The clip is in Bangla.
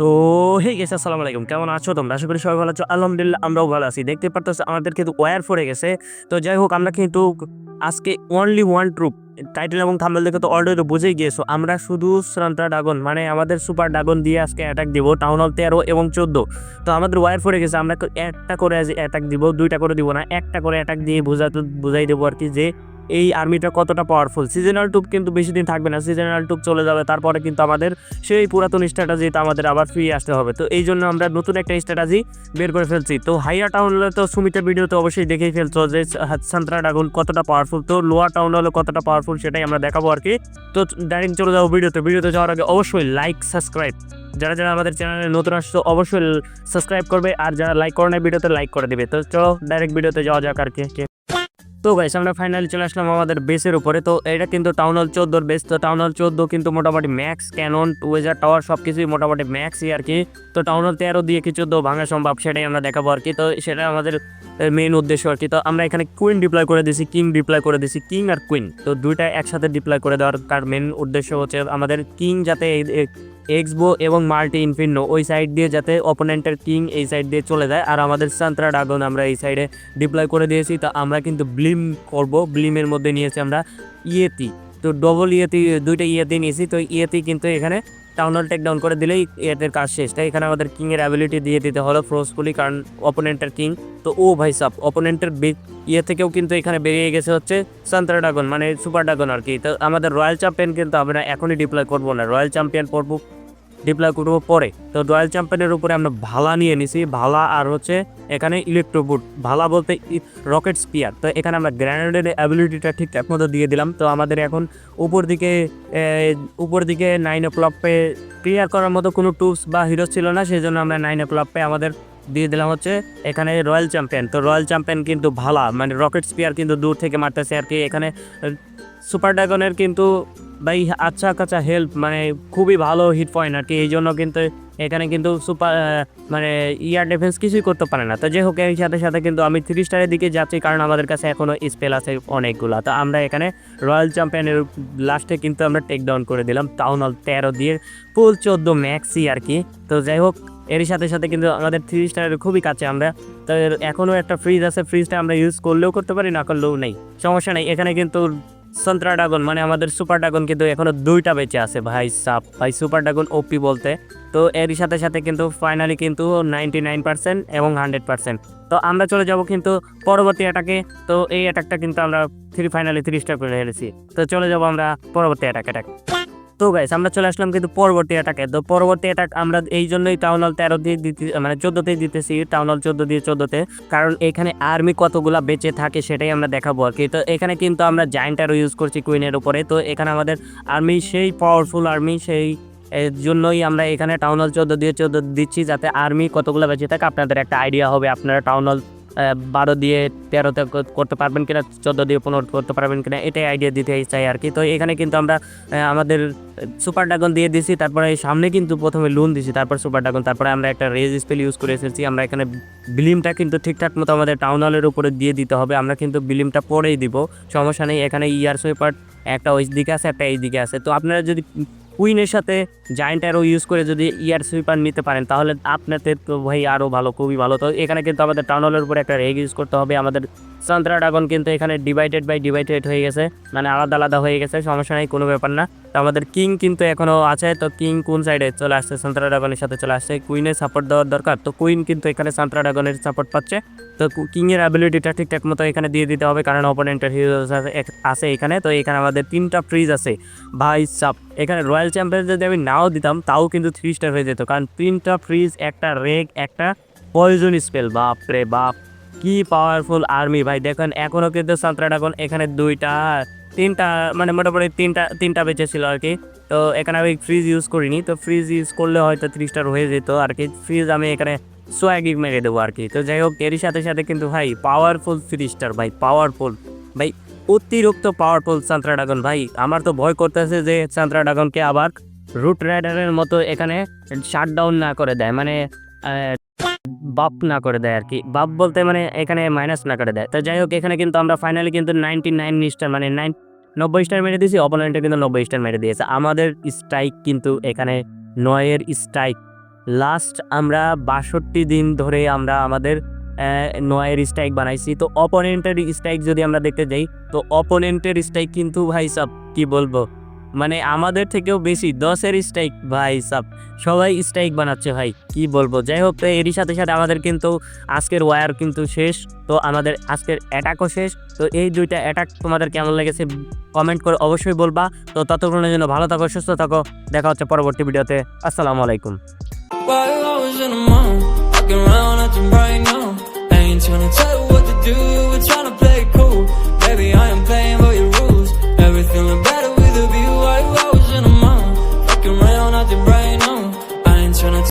তো হে গেছে আসসালামু আলাইকুম। কেমন আছো তোমরা? আশা করি সবাই ভালো আছো। আলহামদুলিল্লাহ, আমরাও ভালো আছি। দেখতে পারতো আমাদের কিন্তু ওয়্যার পড়ে গেছে। তো যাই হোক, আমরা কিন্তু আজকে অনলি ওয়ান ট্রুপ টাইটেল এবং থাম্বেল দেখে তো অলরেডি বুঝেই গিয়েছো। আমরা শুধু শ্রান্তা ড্রাগন মানে আমাদের সুপার ড্রাগন দিয়ে আজকে অ্যাটাক দিব টাউন হল তেরো এবং চোদ্দ। তো আমাদের ওয়্যার পড়ে গেছে, আমরা একটা করে অ্যাটাক দিব, দুইটা করে দিব না, একটা করে অ্যাটাক দিয়ে বোঝাতে বুঝাই দেবো আর কি যে এই আর্মিটা কতটা পাওয়ারফুল সিজনাল টুপ কিন্তু বেশি দিন থাকবে না। সিজনাল টুপ চলে যাবে, তারপরে কিন্তু আমাদের সেই পুরাতন স্ট্র্যাটাজিতে আমাদের আবার ফিরে আসতে হবে। তো এই জন্য আমরা নতুন একটা স্ট্র্যাটাজি বের করে ফেলছি। তো হাইয়ার টাউন হলে তো সুমিতের ভিডিও তো অবশ্যই দেখেই ফেলছো যে সান্ত্রা ড্রাগন কতটা পাওয়ারফুল তো লোয়ার টাউন হলে কতটা পাওয়ারফুল সেটাই আমরা দেখাবো আর কি। তো ডাইরেক্ট চলে যাব ভিডিওতে। ভিডিওতে যাওয়ার আগে অবশ্যই লাইক সাবস্ক্রাইব যারা যারা আমাদের চ্যানেলে নতুন আসছো, অবশ্যই সাবস্ক্রাইব করবে। আর যারা লাইক করে না ভিডিওতে লাইক করে দিবে। তো চলো ডাইরেক্ট ভিডিওতে যাওয়া যাক আর কি তো গাইস আমরা ফাইনালি চলে আসলাম আমাদের বেসের উপরে। তো এটা কিন্তু টাউন হল চোদ্দোর বেস তো টাউন হল চোদ্দ কিন্তু মোটামুটি ম্যাক্স ক্যানন ওয়েজার টাওয়ার সব কিছুই মোটামুটি ম্যাক্সই আর কি। তো টাউন হল তেরো দিয়ে কি চোদ্দ ভাঙা সম্ভব সেটাই আমরা দেখাবো আর কি। তো সেটা আমাদের মেইন উদ্দেশ্য আর কি। তো আমরা এখানে কুইন ডিপ্লয় করে দিছি কিং ডিপ্লয় করে দিছি কিং আর কুইন তো দুইটা একসাথে ডিপ্লয় করে দেওয়ার তার মেন উদ্দেশ্য হচ্ছে আমাদের কিং যাতে এক্সবো এবং মাল্টি ইনফিনো, ওই সাইড দিয়ে যাতে অপোনেন্টের কিং এই সাইড দিয়ে চলে যায়। আর আমাদের সান্ত্রা ড্রাগন আমরা এই সাইডে ডিপ্লয় করে দিয়েছি। তো আমরা কিন্তু ব্লিম করব, ব্লিমের মধ্যে নিয়েছি আমরা ইয়েতি। তো ডবল ইয়েতি, দুইটা ইয়েতি নিয়েছি। তো ইয়েতি কিন্তু এখানে টাউন হল টেক ডাউন করে দিলেই এদের কাজ শেষ। তাই এখানে আমাদের কিংয়ের অ্যাবিলিটি দিয়ে দিতে হলো ফ্রোসফুলি কারণ অপোনেন্টের কিং। তো ও ভাই সাপ অপোনেন্টের ইয়ে থেকেও কিন্তু এখানে বেরিয়ে গেছে হচ্ছে সান্ত্রা ড্রাগন মানে সুপার ড্রাগন আর কি। তো আমাদের রয়্যাল চ্যাম্পিয়ন কিন্তু আমরা এখনই ডিপ্লয় করব না। রয়্যাল চ্যাম্পিয়ন পড়ব ডিপ্লয় করব পরে। তো রয়্যাল চ্যাম্পিয়নের উপরে আমরা ভালা নিয়ে নিছি। ভালা আর হচ্ছে এখানে ইলেকট্রোবুট ভালা বলতে রকেট স্পিয়ার তো এখানে আমরা গ্র্যানেডের অ্যাবিলিটিটা ঠিকঠাক মতো দিয়ে দিলাম। তো আমাদের এখন উপর দিকে উপর দিকে নাইন ও ক্লপে ক্লিয়ার করার মতো কোনো টুপস বা হিরো ছিল না। সেই জন্য আমরা নাইন ও ক্লপে আমাদের দিয়ে দিলাম হচ্ছে এখানে রয়্যাল চ্যাম্পিয়ন তো রয়্যাল চ্যাম্পিয়ন কিন্তু ভালা। মানে রকেট স্পিয়ার কিন্তু দূর থেকে মারতেছে আর কি। এখানে সুপার ড্রাগনের কিন্তু ভাই আচ্ছা কাছা হেল্প মানে খুবই ভালো হিট পয়েন্ট আর কি। এই জন্য কিন্তু এখানে কিন্তু সুপার মানে ইয়ার ডিফেন্স কিছুই করতে পারে না। তো যাই হোক, এর সাথে সাথে কিন্তু আমি থ্রি স্টারের দিকে যাচ্ছি, কারণ আমাদের কাছে এখনও স্পেল আছে অনেকগুলো। তো আমরা এখানে রয়্যাল চ্যাম্পিয়নের লাস্টে কিন্তু আমরা টেক ডাউন করে দিলাম। টাউন হল তেরো দিয়ে ফুল চোদ্দ ম্যাক্সি আর কি। তো যাই হোক, এর সাথে সাথে কিন্তু আমাদের থ্রি স্টারের খুবই কাছে আমরা। তো এখনও একটা ফ্রিজ আছে ফ্রিজটা আমরা ইউজ করলেও করতে পারি, না করলেও নেই। সমস্যা নেই, এখানে কিন্তু সন্ত্রা ড্রাগন মানে আমাদের সুপার ড্রাগন কিন্তু এখনও দুইটা বেঁচে আছে ভাই সাপ। ভাই, সুপার ড্রাগন ওপি বলতে। তো এর সাথে সাথে কিন্তু ফাইনালি কিন্তু নাইনটি নাইন পার্সেন্ট এবং হান্ড্রেড পার্সেন্ট তো আমরা চলে যাব কিন্তু পরবর্তী অ্যাটাকে তো এই অ্যাটাকটা কিন্তু আমরা থ্রি ফাইনালি থ্রি স্টার করে হেরেছি। তো চলে যাব আমরা পরবর্তী অ্যাটাক অ্যাটাক তো গাইস আমরা চলে আসলাম কিন্তু পরবর্তী অ্যাটাকে তো পরবর্তী অ্যাটাক আমরা এই জন্যই টাউন হল তেরো দিয়ে দিতে মানে চোদ্দোতেই দিতেছি টাউন হল চোদ্দ দিয়ে চোদ্দোতে। কারণ এখানে আর্মি কতগুলা বেঁচে থাকে সেটাই আমরা দেখাবো আর কি। তো এখানে কিন্তু আমরা জায়েন্টারও ইউজ করছি কুইনের উপরে। তো এখানে আমাদের আর্মি সেই পাওয়ারফুল আর্মি সেই, এর জন্যই আমরা এখানে টাউন হল চোদ্দ দিয়ে চোদ্দ দিচ্ছি যাতে আর্মি কতগুলো বেঁচে থাকে, আপনাদের একটা আইডিয়া হবে আপনারা টাউন হল বারো দিয়ে তেরোতে করতে পারবেন কিনা, চোদ্দ দিয়ে পনেরো করতে পারবেন কিনা, এটাই আইডিয়া দিতে চাই আর কি। তো এখানে কিন্তু আমরা আমাদের সুপার ড্রাগন দিয়ে দিছি, তারপরে সামনে কিন্তু প্রথমে লোন দিছি, তারপর সুপার ড্রাগন তারপরে আমরা একটা রেজ স্পেল ইউজ করে এসেছি। আমরা এখানে বিলিমটা কিন্তু ঠিকঠাক মতো আমাদের টাউন হলের উপরে দিয়ে দিতে হবে, আমরা কিন্তু বিলিমটা পরেই দিব, সমস্যা নেই, এখানে ইয়ার সুইপার একটা ওই দিকে আছে, একটা এই দিকে আছে। তো আপনারা যদি কুইনের সাথে জায়েন্ট অ্যারো ইউজ করে যদি ইয়ার সুইপার নিতে পারেন, তাহলে আপনাদের তো ভাই আরও ভালো, খুবই ভালো। তো এখানে কিন্তু আমাদের টাউনলের উপরে একটা রেগ ইউজ করতে হবে, আমাদের সান্ত্রা ড্রাগন কিন্তু এখানে ডিভাইডেড বাই ডিভাইডেড হয়ে গেছে। মানে আলাদা আলাদা হয়ে গেছে, সমস্যা নেই, কোনো ব্যাপার না। তো আমাদের কিং কিন্তু এখনও আছে, তো কিং কোন সাইডে চলে আসছে? সান্ত্রা ড্রাগনের সাথে চলে আসছে। কুইনের সাপোর্ট দেওয়ার দরকার। তো কুইন কিন্তু এখানে সান্ত্রা ড্রাগনের সাপোর্ট পাচ্ছে। তো কিংয়ের অ্যাবিলিটিটা ঠিকঠাক মতো এখানে দিয়ে দিতে হবে, কারণ অপোনেন্টের হিরো আছে এখানে। তো এখানে আমাদের তিনটা ফ্রিজ আছে। ভাই, সাপ। এখানে রয়্যাল চ্যাম্পিয়ন যদি আমি নাও দিতাম, তাও কিন্তু থ্রি স্টার হয়ে যেত। কারণ তিনটা ফ্রিজ একটা রেগ একটা পয়জন স্পেল বাপ রে বাপ। কি পাওয়ারফুল আর্মি ভাই, দেখেন এখনও কিন্তু সান্ত্রা ড্রাগন এখানে দুইটা, তিনটা মানে মোটামুটি তিনটা তিনটা বেঁচে ছিল আর কি। তো এখানে আমি ফ্রিজ ইউজ করিনি, তো ফ্রিজ ইউজ করলে হয়তো থ্রি স্টার হয়ে যেত আর কি। ফ্রিজ আমি এখানে সোয়াগিক মেরে দেবো আর কি। তো যাই হোক, এরই সাথে সাথে কিন্তু ভাই পাওয়ারফুল থ্রি স্টার ভাই পাওয়ারফুল ভাই, অতিরিক্ত পাওয়ারফুল সান্ত্রা ড্রাগন, ভাই, আমার তো ভয় করতেছে যে সান্ত্রা ড্রাগনকে আবার রুট রাইডারের মতো এখানে শাট ডাউন না করে দেয়। মানে বাপ না করে দেয় আর কি বাপ বলতে মানে এখানে মাইনাস না করে দেয়। তো যাই হোক, এখানে কিন্তু আমরা ফাইনালি কিন্তু নাইনটি নাইন স্টার মানে নাইন নব্বই স্টার মেরে দিয়েছি অপোনেন্টে কিন্তু নব্বই স্টার মেরে দিয়েছে। আমাদের স্ট্রাইক কিন্তু এখানে নয়ের স্ট্রাইক লাস্ট আমরা বাষট্টি দিন ধরে আমরা আমাদের নয়ের স্ট্রাইক বানাইছি। তো অপোনেন্টের স্ট্রাইক যদি আমরা দেখতে যাই, তো অপোনেন্টের স্ট্রাইক কিন্তু ভাই সাব, কি বলব? মানে আমাদের থেকেও বেশি, দশের স্ট্রাইক ভাই সাব, সবাই স্ট্রাইক বানাচ্ছে ভাই, কি বলব? যাই হোক, তো এরই সাথে সাথে আমাদের কিন্তু আজকের ওয়ার কিন্তু শেষ, তো আমাদের আজকের অ্যাটাকও শেষ, তো এই দুইটা অ্যাটাক তোমাদের কেমন লেগেছে কমেন্ট করে অবশ্যই বলবা, তো ততক্ষণের জন্য ভালো থাকো, সুস্থ থাকো, দেখা হচ্ছে পরবর্তী ভিডিওতে, আসসালামু আলাইকুম।